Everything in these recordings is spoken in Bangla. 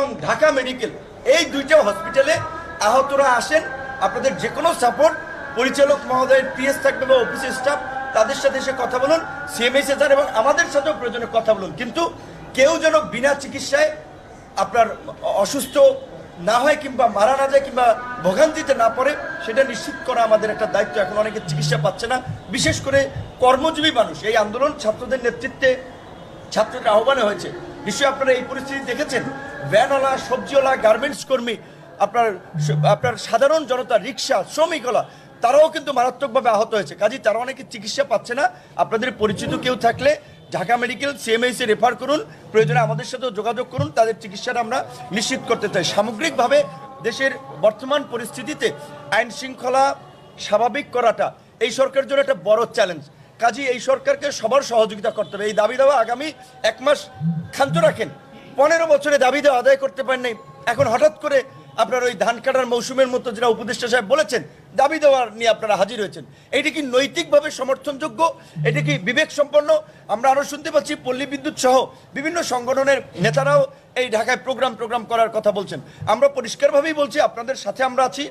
এবং ঢাকা মেডিকেল, এই দুইটা হসপিটালে আহতরা আসেন। আপনাদের যে কোনো সাপোর্ট পরিচালক মহোদয়ের পিএস থাকবে বা অফিসের স্টাফ তাদের সাথে এসে কথা বলুন সিএমএসে যান এবং আমাদের সাথেও প্রয়োজনে কথা বলুন। কিন্তু কেউ যেন বিনা চিকিৎসায় আপনার অসুস্থ না হয় কিংবা মারা না যায় কিংবা ভোগান্তিতে না পড়ে, সেটা নিশ্চিত করা আমাদের একটা দায়িত্ব। এখন অনেকে চিকিৎসা পাচ্ছে না। বিশেষ করে কর্মজীবী মানুষ, এই আন্দোলন ছাত্রদের নেতৃত্বে ছাত্রদের আহ্বানে হয়েছে। নিশ্চয়ই আপনারা এই পরিস্থিতি দেখেছেন। ভ্যানওয়ালা, সবজিওয়ালা গার্মেন্টস কর্মী, আপনার আপনার সাধারণ জনতা, রিক্সা, শ্রমিকওয়ালা, তারাও কিন্তু মারাত্মকভাবে আহত হয়েছে। কাজে, তারা অনেকে চিকিৎসা পাচ্ছে না। আপনাদের পরিচিত কেউ থাকলে ঢাকা মেডিকেল সিএমএইসে রেফার করুন। প্রয়োজনে আমাদের সাথেও যোগাযোগ করুন। তাদের চিকিৎসাটা আমরা নিশ্চিত করতে চাই। সামগ্রিকভাবে দেশের বর্তমান পরিস্থিতিতে আইন শৃঙ্খলা স্বাভাবিক করাটা এই সরকারের জন্য একটা বড় চ্যালেঞ্জ কাজী, এই সরকারকে সবার সহযোগিতা করতে হবে। এই দাবি দেওয়া আগামী এক মাস ক্ষান্ত রাখেন। পনেরো বছরে দাবি দেওয়া আদায় করতে পারেন নাই। এখন হঠাৎ করে আপনার ওই ধান কাটার মৌসুমের মতো যেটা উপদেষ্টা সাহেব বলেছেন, দাবি দেওয়ার নিয়ে আপনারা হাজির হয়েছেন। এটি কি নৈতিকভাবে সমর্থনযোগ্য? এটি কি বিবেক সম্পন্ন আমরা আরও শুনতে পাচ্ছি, পল্লী বিদ্যুৎ সহ বিভিন্ন সংগঠনের নেতারাও এই ঢাকায় প্রোগ্রাম প্রোগ্রাম করার কথা বলছেন। আমরা পরিষ্কারভাবেই বলছি, আপনাদের সাথে আমরা আছি।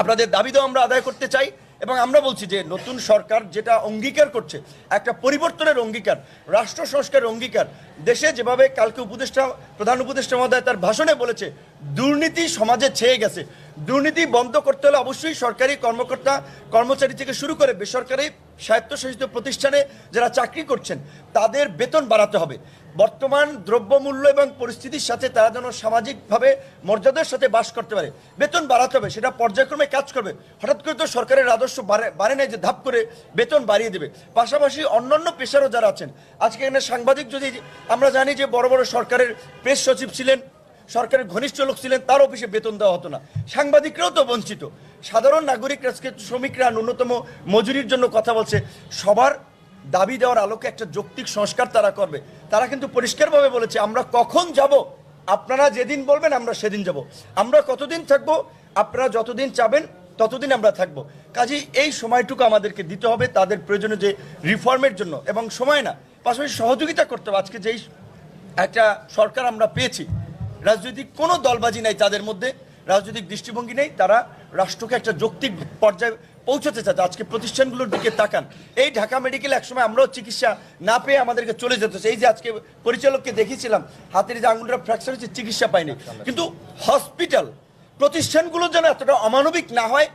আপনাদের দাবি দাও আমরা আদায় করতে চাই। এবং আমরা বলছি যে নতুন সরকার যেটা অঙ্গীকার করছে, একটা পরিবর্তনের অঙ্গীকার, রাষ্ট্র সংস্কারের অঙ্গীকার, দেশে যেভাবে কালকে উপদেষ্টা, প্রধান উপদেষ্টা মহোদয় তার ভাষণে বলেছে, দুর্নীতি সমাজে ছেয়ে গেছে। দুর্নীতি বন্ধ করতে হলে অবশ্যই সরকারি কর্মকর্তা, কর্মচারী থেকে শুরু করে বেসরকারি স্বায়ত্তশাসিত প্রতিষ্ঠানে যারা চাকরি করছেন, তাদের বেতন বাড়াতে হবে। বর্তমান দ্রব্যমূল্য এবং পরিস্থিতির সাথে তারা যেন সামাজিকভাবে মর্যাদার সাথে বাস করতে পারে। বেতন বাড়াতে হবে, সেটা পর্যায়ক্রমে কাজ করবে। হঠাৎ করে তো সরকারের আদর্শ বাড়ে বাড়ে নাই যে ধাপ করে বেতন বাড়িয়ে দেবে। পাশাপাশি অন্যান্য পেশারও যারা আছেন, আজকে এখানে সাংবাদিক যদি আমরা জানি যে বড় বড় সরকারের প্রেস সচিব ছিলেন সরকারের ঘনিষ্ঠ লোক ছিলেন, তার অফিসে বেতন দেওয়া হতো না। সাংবাদিকরাও তো বঞ্চিত। সাধারণ নাগরিক শ্রমিকরা ন্যূনতম মজুরির জন্য কথা বলছে। সবার দাবি দেওয়ার আলোকে একটা যৌক্তিক সংস্কার তারা করবে। তারা কিন্তু পরিষ্কারভাবে বলেছে, আমরা কখন যাব? আপনারা যেদিন বলবেন, আমরা সেদিন যাব। আমরা কতদিন থাকব? আপনারা যতদিন চাবেন, ততদিন আমরা থাকব। কাজেই এই সময়টুকু আমাদেরকে দিতে হবে তাদের প্রয়োজনে যে রিফর্মের জন্য। এবং সময় না, পাশাপাশি সহযোগিতা করতে হবে। আজকে যেই একটা সরকার আমরা পেয়েছি রাজনৈতিক কোনো দলবাজি নাই তাদের মধ্যে রাজনৈতিক দৃষ্টিভঙ্গি নেই, তারা রাষ্ট্রকে একটা যৌক্তিক পর্যায়ে পৌঁছাতে চাচ্ছে আজকে প্রতিষ্ঠানগুলোর দিকে তাকান। এই ঢাকা মেডিকেল একসময় আমরাও চিকিৎসা না পেয়ে আমাদেরকে চলে যেত। এই যে আজকে পরিচালককে দেখিয়েছিলাম, হাতের যে আঙুলটা ফ্র্যাকচার হচ্ছে চিকিৎসা পায়নি। কিন্তু হসপিটাল প্রতিষ্ঠানগুলো যেন এতটা অমানবিক না হয়,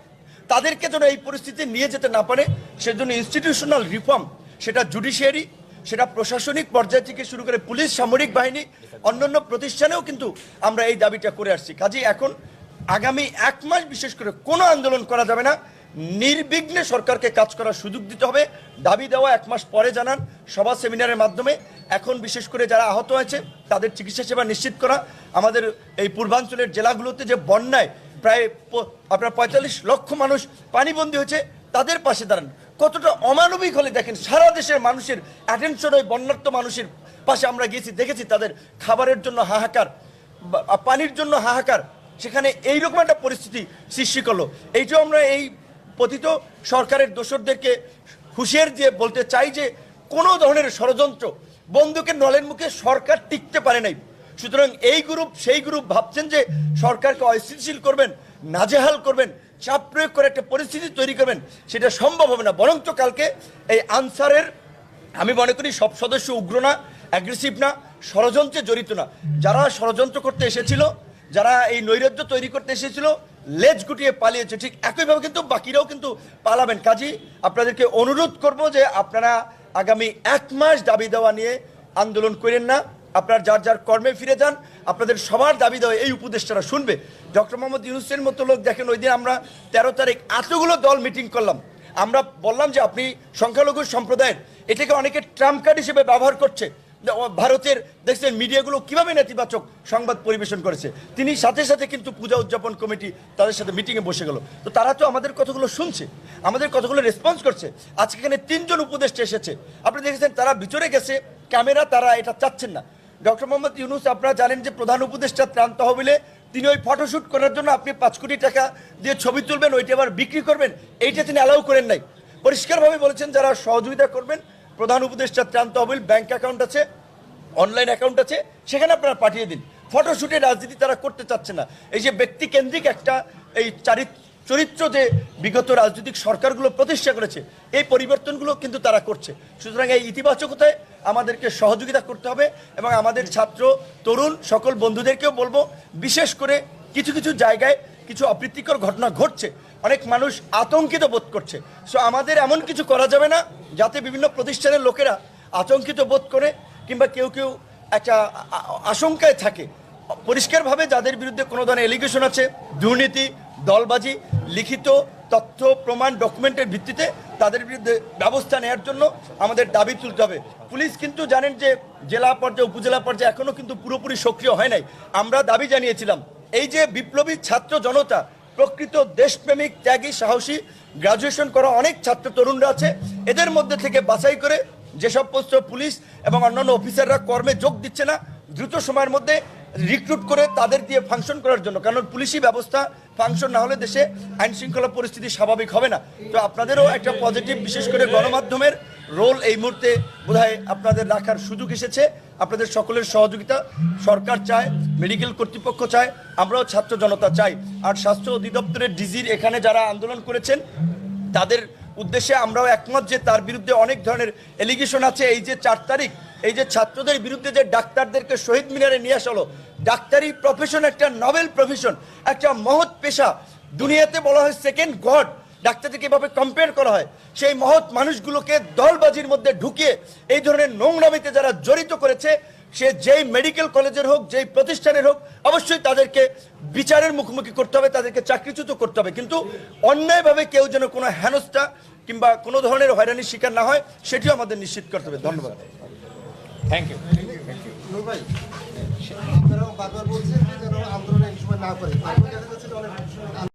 তাদেরকে যেন এই পরিস্থিতি নিয়ে যেতে না পারে, সেজন্য ইনস্টিটিউশনাল রিফর্ম সেটা জুডিশিয়ারি সেটা প্রশাসনিক পর্যায় থেকে শুরু করে পুলিশ, সামরিক বাহিনী, অন্যান্য প্রতিষ্ঠানেও কিন্তু আমরা এই দাবিটা করে আসছি। কাজেই এখন আগামী এক মাস বিশেষ করে কোনো আন্দোলন করা যাবে না। নির্বিঘ্নে সরকারকে কাজ করার সুযোগ দিতে হবে। দাবি দেওয়া এক মাস পরে জানান সভা সেমিনারের মাধ্যমে। এখন বিশেষ করে যারা আহত হয়েছে, তাদের চিকিৎসা সেবা নিশ্চিত করা। আমাদের এই পূর্বাঞ্চলের জেলাগুলোতে যে বন্যায় প্রায় আপনার পঁয়তাল্লিশ লক্ষ মানুষ পানিবন্দী হয়েছে, তাদের পাশে দাঁড়ান। কতটা অমানবিক হলে দেখেন, সারা দেশের মানুষের অ্যাটেনশন ওই বন্যার্থ মানুষের পাশে আমরা গিয়েছি দেখেছি তাদের খাবারের জন্য হাহাকার পানির জন্য হাহাকার। সেখানে এইরকম একটা পরিস্থিতি সৃষ্টি করল। এইটাও আমরা এই পতিত সরকারের দোসরদেরকে হুঁশিয়ার দিয়ে বলতে চাই যে, কোনো ধরনের ষড়যন্ত্র বন্দুকের নলের মুখে সরকার টিকতে পারে নাই। সুতরাং এই গ্রুপ সেই গ্রুপ ভাবছেন যে, সরকারকে অস্থিতিশীল করবেন, নাজেহাল করবেন। চাপ প্রয়োগ করে একটা পরিস্থিতি তৈরি করবেন, সেটা সম্ভব হবে না। বরঞ্চ কালকে এই আনসারের, আমি মনে করি সব সদস্য উগ্র না অ্যাগ্রেসিভ না, ষড়যন্ত্রে জড়িত না। যারা ষড়যন্ত্র করতে এসেছিল, যারা এই নৈরাজ্য তৈরি করতে এসেছিল, লেজ গুটিয়ে পালিয়েছে, ঠিক একইভাবে কিন্তু বাকিরাও কিন্তু পালাবেন। কাজী, আপনাদেরকে অনুরোধ করব যে আপনারা আগামী এক মাস দাবি দেওয়া নিয়ে আন্দোলন করেন না। আপনার যার যার কর্মে ফিরে যান, আপনাদের সবার দাবি দেওয়া এই উপদেষ্টারা শুনবে। ডক্টর মোহাম্মদ ইউনুসের মতো লোক দেখেন, ওই দিন আমরা তেরো তারিখ এতগুলো দল মিটিং করলাম। আমরা বললাম যে আপনি সংখ্যালঘু সম্প্রদায়ের, এটাকে অনেকে ট্রাম্প কার্ড হিসেবে ব্যবহার করছে। ভারতের, দেখছেন, মিডিয়াগুলো কীভাবে নেতিবাচক সংবাদ পরিবেশন করেছে। তিনি সাথে সাথে কিন্তু পূজা উদযাপন কমিটি তাদের সাথে মিটিংয়ে বসে গেল। তো তারা তো আমাদের কথাগুলো শুনছে, আমাদের কথাগুলো রেসপন্স করছে। আজকে এখানে তিনজন উপদেষ্টা এসেছে। আপনি দেখেছেন, তারা ভিতরে গেছে, ক্যামেরা, তারা এটা চাচ্ছেন না। ডক্টর মোহাম্মদ ইউনুস, আপনারা জানেন যে প্রধান উপদেষ্টা ত্রাণ তহবিলে তিনি ওই ফটোশ্যুট করার জন্য আপনি পাঁচ কোটি টাকা দিয়ে ছবি তুলবেন, ওইটা আবার বিক্রি করবেন, এইটা তিনি অ্যালাউ করেন নাই। পরিষ্কারভাবে বলেছেন যারা সহযোগিতা করবেন, প্রধান উপদেষ্টা ত্রাণ তহবিল ব্যাংক অ্যাকাউন্ট আছে অনলাইন অ্যাকাউন্ট আছে, সেখানে আপনারা পাঠিয়ে দিন। ফটোশুটের রাজনীতি তারা করতে চাচ্ছে না। এই যে ব্যক্তিকেন্দ্রিক একটা এই চারিত্র চরিত্র যে বিগত রাজনৈতিক সরকারগুলো প্রতিষ্ঠা করেছে, এই পরিবর্তনগুলো কিন্তু তারা করছে। সুতরাং এই ইতিবাচকতায় আমাদেরকে সহযোগিতা করতে হবে এবং আমাদের ছাত্র, তরুণ সকল বন্ধুদেরকেও বলব, বিশেষ করে কিছু কিছু জায়গায় কিছু অপ্রীতিকর ঘটনা ঘটছে। অনেক মানুষ আতঙ্কিত বোধ করছে। সো আমাদের এমন কিছু করা যাবে না যাতে বিভিন্ন প্রতিষ্ঠানের লোকেরা আতঙ্কিত বোধ করে কিংবা কেউ কেউ একটা আশঙ্কায় থাকে। পরিষ্কারভাবে যাদের বিরুদ্ধে কোনো ধরনের এলিগেশন আছে, দুর্নীতি দলবাজি, লিখিত তথ্য, প্রমাণ ডকুমেন্টের ভিত্তিতে তাদের বিরুদ্ধে ব্যবস্থা নেওয়ার জন্য আমাদের দাবি তুলতে হবে। পুলিশ কিন্তু জানেন যে জেলা পর্যায়ে, উপজেলা পর্যায়ে এখনও কিন্তু পুরোপুরি সক্রিয় হয় নাই। আমরা দাবি জানিয়েছিলাম, এই যে বিপ্লবী ছাত্র জনতা, প্রকৃত দেশপ্রেমিক, ত্যাগী, সাহসী গ্রাজুয়েশন করা অনেক ছাত্র তরুণরা আছে, এদের মধ্যে থেকে বাছাই করে যেসব পোস্ট পুলিশ এবং অন্যান্য অফিসাররা কর্মে যোগ দিচ্ছে না, দ্রুত সময়ের মধ্যে রিক্রুট করে তাদের দিয়ে ফাংশন করার জন্য, কারণ পুলিশি ব্যবস্থা, ফাংশন না হলে দেশে আইন শৃঙ্খলা পরিস্থিতি স্বাভাবিক হবে না। তো আপনাদেরও একটা পজিটিভ বিশেষ করে গণমাধ্যমের রোল এই মুহূর্তে বোধহয় আপনাদের রাখার সুযোগ এসেছে। আপনাদের সকলের সহযোগিতা সরকার চায় মেডিকেল কর্তৃপক্ষ চায়, আমরাও ছাত্র জনতা চাই। আর স্বাস্থ্য অধিদপ্তরের ডিজির এখানে যারা আন্দোলন করেছেন, তাদের উদ্দেশ্যে আমরাও একমত যে তার বিরুদ্ধে অনেক ধরনের এলিগেশন আছে। এই যে চার তারিখ, এই যে ছাত্রদের বিরুদ্ধে যে ডাক্তারদেরকে শহীদ মিনারে নিয়ে আসা হলো, ডাক্তারি প্রফেশন একটা নভেল প্রফেশন একটা মহৎ পেশা। দুনিয়াতে বলা হয় সেকেন্ড গড ডাক্তারদেরকে এভাবে কম্পেয়ার করা হয়। সেই মহৎ মানুষগুলোকে দলবাজির মধ্যে ঢুকিয়ে এই ধরনের নোংরামিতে যারা জড়িত করেছে সে যেই মেডিকেল কলেজের হোক যেই প্রতিষ্ঠানের হোক অবশ্যই তাদেরকে বিচারের মুখোমুখি করতে হবে তাদেরকে চাকরিচ্যুত করতে হবে। কিন্তু অন্যায়ভাবে কেউ যেন কোনো হেনস্থা কিংবা কোনো ধরনের হয়রানির শিকার না হয় সেটিও আমাদের নিশ্চিত করতে হবে। ধন্যবাদ। থ্যাংক ইউ নূর বারবার বলছেন যে যেন আন্দোলন এই সময় না করে। তারপর যাতে